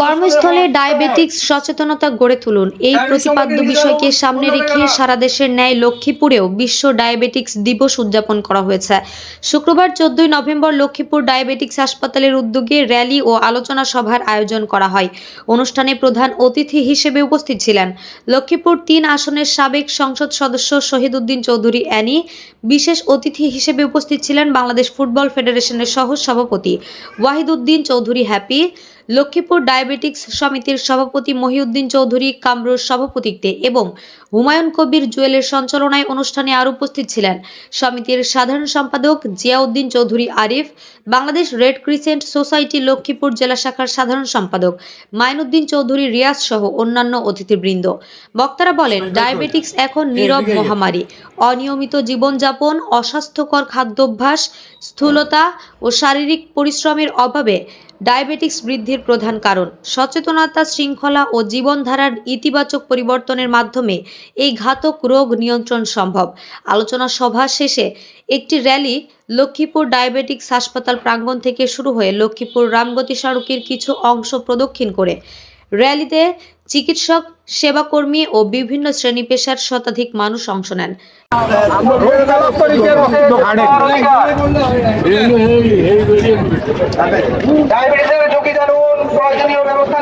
কর্মস্থলে ডায়াবেটিক্স সচেতনতা গড়ে তুলুন। এই প্রতিপাদ্য বিষয়কে সামনে রেখে সারা দেশের ন্যায় লক্ষ্মীপুরেও বিশ্ব ডায়াবেটিক্স দিবস উদযাপন করা হয়েছে। শুক্রবার চোদ্দই নভেম্বর লক্ষ্মীপুর ডায়াবেটিক্স হাসপাতালের উদ্যোগে র্যালি ও আলোচনা সভার আয়োজন করা হয়। অনুষ্ঠানে প্রধান অতিথি হিসেবে উপস্থিত ছিলেন লক্ষ্মীপুর তিন আসনের সাবেক সংসদ সদস্য শহীদউদ্দিন চৌধুরী অ্যানি বিশেষ অতিথি হিসেবে উপস্থিত ছিলেন বাংলাদেশ ফুটবল ফেডারেশনের সহ সভাপতি ওয়াহিদউদ্দিন চৌধুরী হ্যাপি লক্ষ্মীপুর ডায়াবেটিক্স সমিতির সভাপতি মহিউদ্দিন চৌধুরী কামরুর সভাপতিত্বে এবং হুমায়ুন কবির জুয়েলের সঞ্চালনায় অনুষ্ঠানে আরও উপস্থিত ছিলেন। সমিতির সাধারণ সম্পাদক Ziauddin Chowdhury Arif Bangladesh red crescent society Lakshmipur জেলা শাখার সাধারণ সম্পাদক মাইনুদ্দিন চৌধুরী রিয়াজ সহ অন্যান্য অতিথিবৃন্দ। বক্তারা বলেন ডায়াবেটিক্স এখন নীরব মহামারী। অনিয়মিত জীবনযাপন অস্বাস্থ্যকর খাদ্যাভ্যাস স্থূলতা ও শারীরিক পরিশ্রমের অভাবে ডায়াবেটিক্স বৃদ্ধির প্রধান কারণ। সচেতনতা, শৃঙ্খলা ও জীবনধারার ইতিবাচক পরিবর্তনের মাধ্যমে এই ঘাতক রোগ নিয়ন্ত্রণ সম্ভব। আলোচনা সভা শেষে একটি র্যালি লক্ষ্মীপুর ডায়াবেটিক্স হাসপাতাল প্রাঙ্গণ থেকে শুরু হয়ে লক্ষ্মীপুর রামগতি সড়কের কিছু অংশ প্রদক্ষিণ করে র্যালিতে চিকিৎসক সেবাকর্মী ও বিভিন্ন শ্রেণি পেশার শতাধিক মানুষ অংশ নেন। ব্যবস্থা